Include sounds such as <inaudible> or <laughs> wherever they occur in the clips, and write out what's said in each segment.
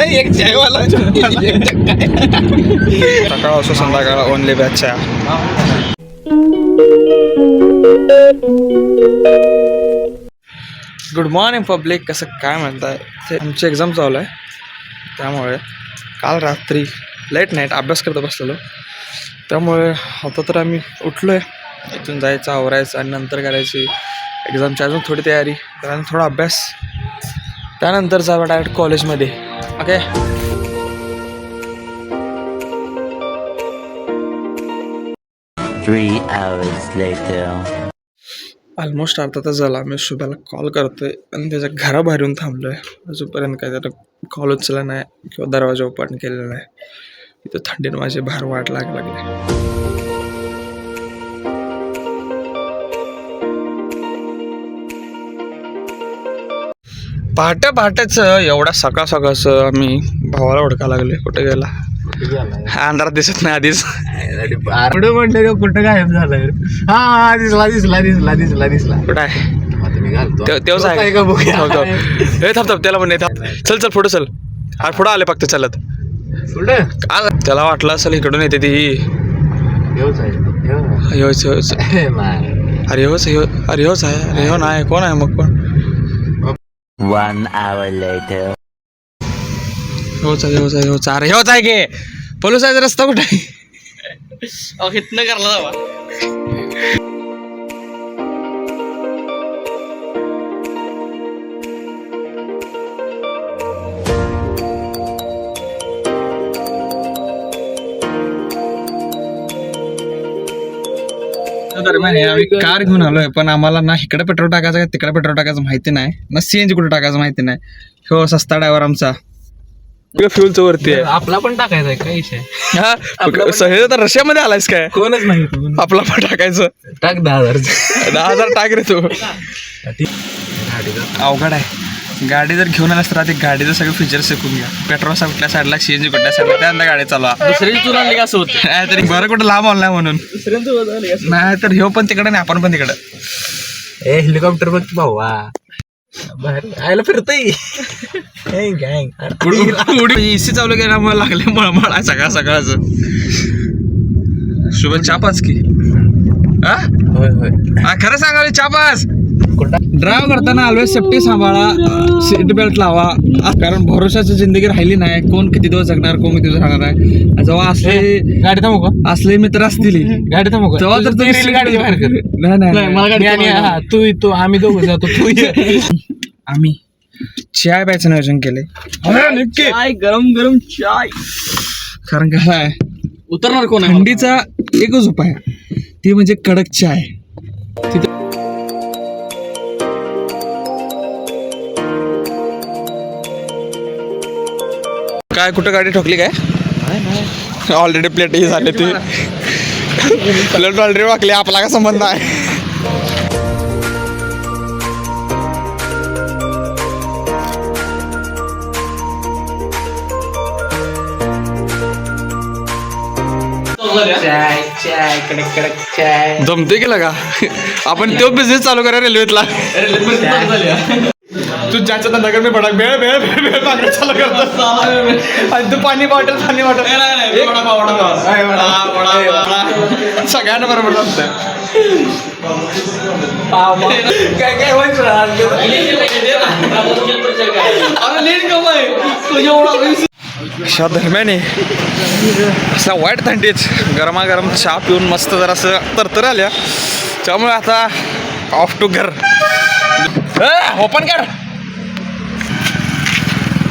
<laughs> एक चायवाला <laughs> सकाळ असो संध्याकाळ ओनली बॅचच्या गुड मॉर्निंग पब्लिक कसं काय म्हणताय? ते आमची एक्झाम चालू आहे. त्यामुळे काल रात्री लेट नाईट अभ्यास करत बसलेलो. त्यामुळे आता तर आम्ही उठलो आहे इथून जायचं आवरायचं आणि नंतर करायची एक्झामची अजून थोडी तयारी. त्यानंतर थोडा अभ्यास. त्यानंतर जावं डायरेक्ट कॉलेजमध्ये okay Three hours later. Almost अर्धा तास झाला. मी शुभ्याला कॉल करतोय. आणि त्याच्या घराबाहेर येऊन थांबलोय. अजूनपर्यंत काय त्याला कॉल उचलला नाही. किंवा दरवाजा ओपन केलेला नाही. इथं थंडीनं माझी बाहेर वाट लाग लागली. पहाटे पहाटेच एवढ्या सकाळ सकाळचं आम्ही भावाला ओळखा लागले कुठे गेला? अंधारात दिसत नाही आधीच. म्हटलं कुठं गायब झालं हा दिसला दिसला दिसला दिसला दिसला. कुठं आहे? तेव्हाच आहे. का बघूया थांब, त्याला म्हणे चल चल पुढे चल. अरे पुढं आले फक्त चालत. त्याला वाटलं असेल इकडून येते ती. हेच आहे. हेच. <laughs> अरे ह्यो अरे ह्योच आहे. अरे ह्यो नाही कोण आहे मग कोण? One hour later. ह्योच आहे ह्योच आहे ह्योच आहे. अरे ह्योच आहे की पोलीस आहे रस्ता कुठे आहे अहो इथनं करला जावा दरम्यान हे आम्ही कार घेऊन आलोय पण आम्हाला ना इकडे पेट्रोल टाकायचं का तिकडे पेट्रोल टाकायचं माहिती नाही. ना सीएनजी कुठे टाकायचं माहिती नाही. हो सस्ता ड्रायव्हर आमचा. फ्युलचं वरती आहे. आपला पण टाकायचा आहे काय विषय? हा सगळे तर रशियामध्ये आलायस काय? कोणच नाही तू. आपला पण टाकायचं. टाक दहा हजार. दहा हजार टाक रे तू. अवघड आहे. गाडी जर घेऊन आलास तर आधी गाडीचं सगळं फीचर शिकून घ्या. पेट्रोल कुठल्या साईडला सीएनजी कुठल्या साईडला त्यानंतर गाडी चालवा. दुसरी तुला आणली असं होत? नाही तरी बरं कुठं लांब आलं नाही म्हणून. नाही तर ह्यो पण तिकडे नाही आपण पण तिकडे. ए हेलिकॉप्टर बघ की बाहेर आयला फिरतय. एसी चालू केल्यामुळे लागले मळमळ सकाळ सकाळचं. शुभ चापाच की. हा? होय होय. हा, खरं सांगाल चापास ड्राईव्ह करताना ऑलवेज सेफ्टी सांभाळा सीट बेल्ट लावा. कारण भरोशाची जिंदगी राहिली नाही. कोण किती दिवस जगणार कोण किती दिवस राहणार आहे? जेव्हा असले गाडी थांबू का? असले मित्र असतील. गाडी थांबू का? तेव्हा तर तुम्ही गाडी बाहेर कर. नाही नाही, नाही मला गाडी आणि हा, तू तू आम्ही दोघं जातो. तू. आम्ही. चाय प्यायचं नियोजन केले चाय गरम गरम चाय. कारण काय आहे, उतरणार कोण आहे? थंडीचा एकच उपाय आहे. ती म्हणजे कडक चाय. काय कुठं गाडी ठोकली काय? ऑलरेडी प्लेट ही झाली ती. प्लेट ऑलरेडी वाकली आपला का संबंध आहे चाय चाय कडक कडक चाय जमते गेलं का आपण तो बिझनेस चालू करा रेल्वेतला तू ज्याचा धंदा कर मी भडक बेळ बेळ बेळ चालू करतो. आणि तू पाणी बॉटल पाणी बॉटल सगळ्यांना बरोबर जमतं काय काय व्हायचं अशा दरम्याने असा वाईट थंडीच गरमागरम चहा पिऊन मस्त जरासं तरतर आल्या. त्यामुळे आता ऑफ टू घर. ओपन कर.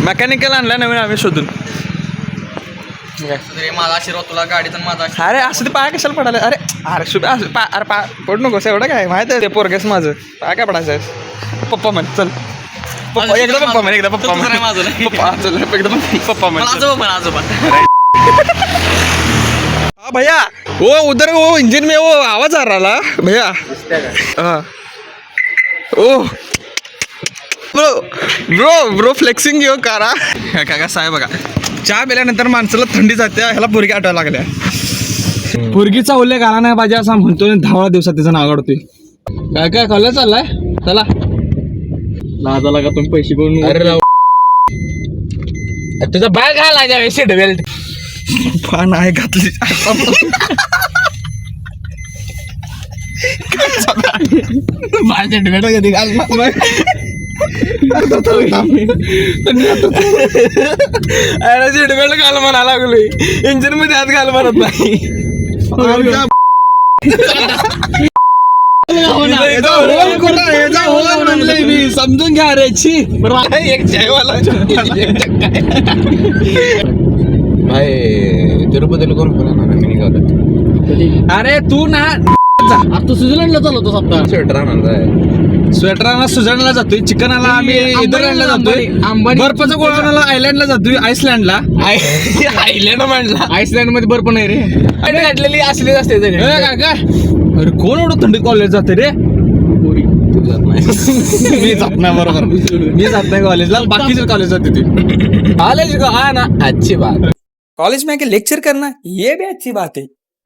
मेकॅनिकल आणला नवीन आम्ही शोधून. माझा आशीर्वाद तुला गाडीचा माझा अरे असं ते पाय कशाला पडायला? अरे अरे शुभ असं पा अरे पा पडू नकोस एवढं काय माहिती आहे? ते पोरगेस माझं. पाय काय पडायचं आहे पप्पा म्हण चल. पप्पा एकदा पप्पा म्हण एकदा पप्पा म्हण. माझं नाही. पप्पा चल एकदा पप्पा म्हण चल. आजोबा पण आजोबा. <laughs> हाँ भैया वो उधर वो इंजन में वो आवाज आ रहा भैया. हाँ. ओ. ब्रो ब्रो ब्रो फ्लेक्सिंग घेऊ कारा. काय काय साहेब बघा. चहा पिल्यानंतर माणसाला थंडी जाते ह्याला पोरगी आठवायला लागल्या. पोरगीचा उल्लेख आला नाही पाहिजे असं म्हणतो दहा वेळा दिवसात त्याचं नाव काढतोय. काय काय कॉलेज चाललाय? चला. लाजाला का तुम्ही पैसे करून अरे राव. तुझा बाय घाला सीट बेल्ट? पान आहे घातली. सीट बेल्ट कधी घालला अरे सीट बेल्ट घाल म्हणा लागलोय इंजिनमध्ये हात घाल म्हणत नाही समजून घ्या रे छी एक जयवाला भाई तिरुपतीला कोण बोलणार मी निघालो अरे तू ना आता तू स्वित्झर्लंडला चालवतो सप्ताह स्वेटर आणायचा स्वेटरला स्वित्झर्लंडला जातोय चिकनाला आम्ही इधरलँडला जातोय. अंबानी- बर्फाचा गोळा आयलंडला जातोय आईसलँडला. आयलंड म्हणला आईसलँडमध्ये बर्फ नाही रे. घातलेली असलीच असते ए, अरे कोण एवढं थंडीत कॉलेज जाते रे? <laughs> मी जात नाही बरोबर. मी जात नाही कॉलेजला बाकीचे कॉलेज जाते ते. कॉलेज को आना अच्छी बात. कॉलेज में आके लेक्चर करना ये भी अच्छी बात है.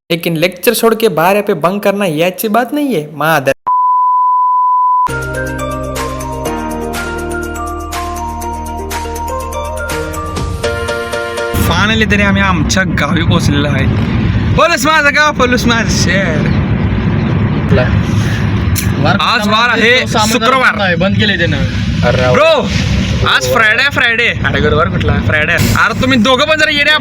लेकिन लेक्चर छोड़ के बाहर यहाँ पे बंक करना ये अच्छी बात नहीं है। मादर फायनली तरी आम्ही आमच्या गावी पोहोचलेलो आहे. पोलूस माझं गाव पोलूस माझं शहर. आज वार आहे शुक्रवार. बंद केले त्यानं. ब्रो आज फ्रायडे फ्रायडे अरे गुरुवार कुठला? फ्रायडे अरे तुम्ही दोघं पण जरा येड्या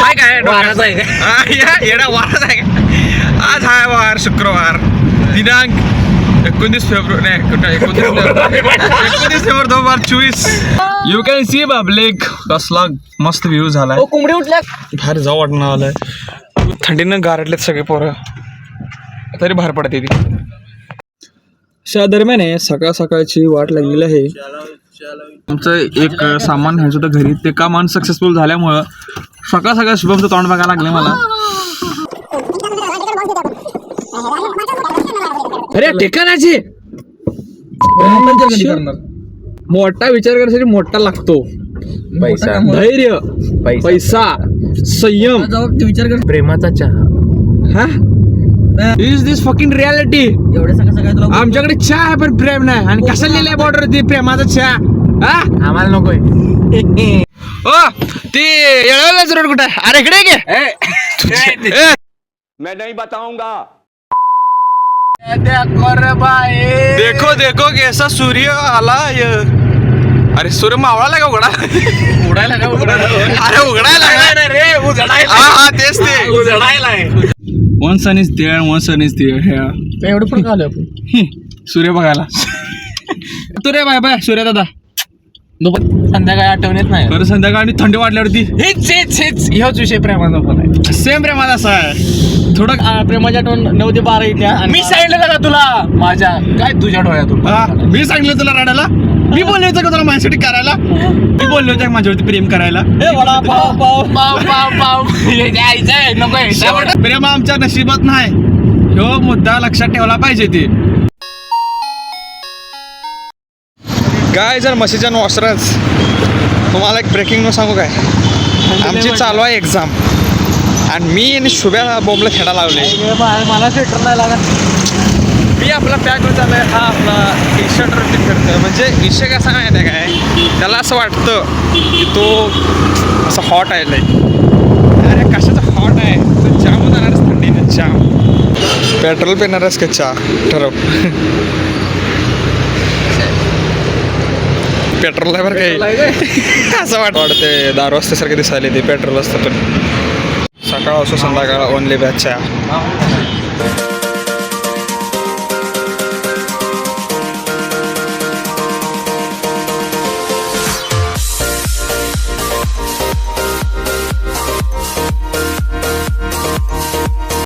हाय काय? <laughs> वाराच आहे काय? या- येड्या वारच आहे का? आज हाय वार शुक्रवार. दिनांक एकोणतीस फेब्रुवारी नाही कुठं एकोणतीस फेब्रुवारी. एकोणतीस फेब्रुवारी दोन हजार चोवीस. यू कॅन सी पब्लिक कसला मस्त व्ह्यू झालाय. कोंबडी उठल्या. बाहेर जाऊ वाटणं आलंय. थंडीनं गारटलेत सगळे पोरं. तरी बाहेर पडते ती. अशा दरम्यान आहे सकाळ सकाळची वाट लागलेली आहे. आमचं एक सामान घ्यायचं होतं घरी. ते काम अनसक्सेसफुल झाल्यामुळं सकाळ सकाळ शुभमचं तोंड बघायला लागले मला. अरे ठिकाणाची. मोठा विचार करण्यासाठी मोठा लागतो. पैसा. धैर्य. पैसा. पैसा. संयम. विचार कर. प्रेमाचा चहा. हा? इज दिस फकिंग रियालिटी आमच्याकडे चहा आहे पण प्रेम नाही. आणि कसं लिहिलंय बॉर्डर ती प्रेमाचा चहा. हा? आम्हाला नकोय. <laughs> ओ ती येळवल्याच रोड कुठे? अरे इकडे ये की. ए, देखो देखो कैसा सूर्य आला ये. अरे सूर्य मावळाला का उघडा? उडायला का अरे उघडायला रे उजडायला हा हा तेच ते. One son is there one son is there एवढं पण आलो आपण? सूर्य बघायला. तू रे बाय बाय सूर्य दादा. दुपार संध्याकाळी आठवण येत नाही. बरं संध्याकाळी थंडी वाटल्यावरती हेच हेच हेच. ह्योच विषय प्रेमाचा पण आहे. सेम प्रेमात असं आहे. थोडं आ, प्रेमाची आठवण नऊ ते बारा येत्या मी सांगितलं का तुला? माझ्या काय तुझ्या डोळ्यातून हा, मी सांगितलं तुला रडायला. मी बोलले होते का तुला माझ्यासाठी करायला? मी बोलले होते का माझ्यावरती प्रेम करायला? पाव पाव पाव पाव पाव. हे आहे नको आहे. शेवट प्रेम आमच्या नशिबात नाही. ह्यो मुद्दा लक्षात ठेवला पाहिजे ते. काय जर म्हशीच्या वॉशरच तुम्हाला एक ब्रेकिंग न्यूज सांगू काय? आमची चालू आहे एक्झाम आणि मी आणि शुभ्या बोंबला खेळा लावले. मला स्वेटर नाही लागत. मी आपला पॅक चालू आहे हा आपला टी शर्ट वरती फिरतोय म्हणजे विषय कसा माहिती आहे काय? त्याला असं वाटतं की तो असं हॉट आहे लय. अरे कशाचं हॉट आहे? तर जाम जाणारच थंडीनं जाम पेट्रोल पिणारच का चहा? ठरव. पेट्रोल आहे बरं काही. असं वाट वाटते दारू असल्यासारखे दिसायला ते पेट्रोल असतं पण सकाळ असो संध्याकाळ ओनली बॅच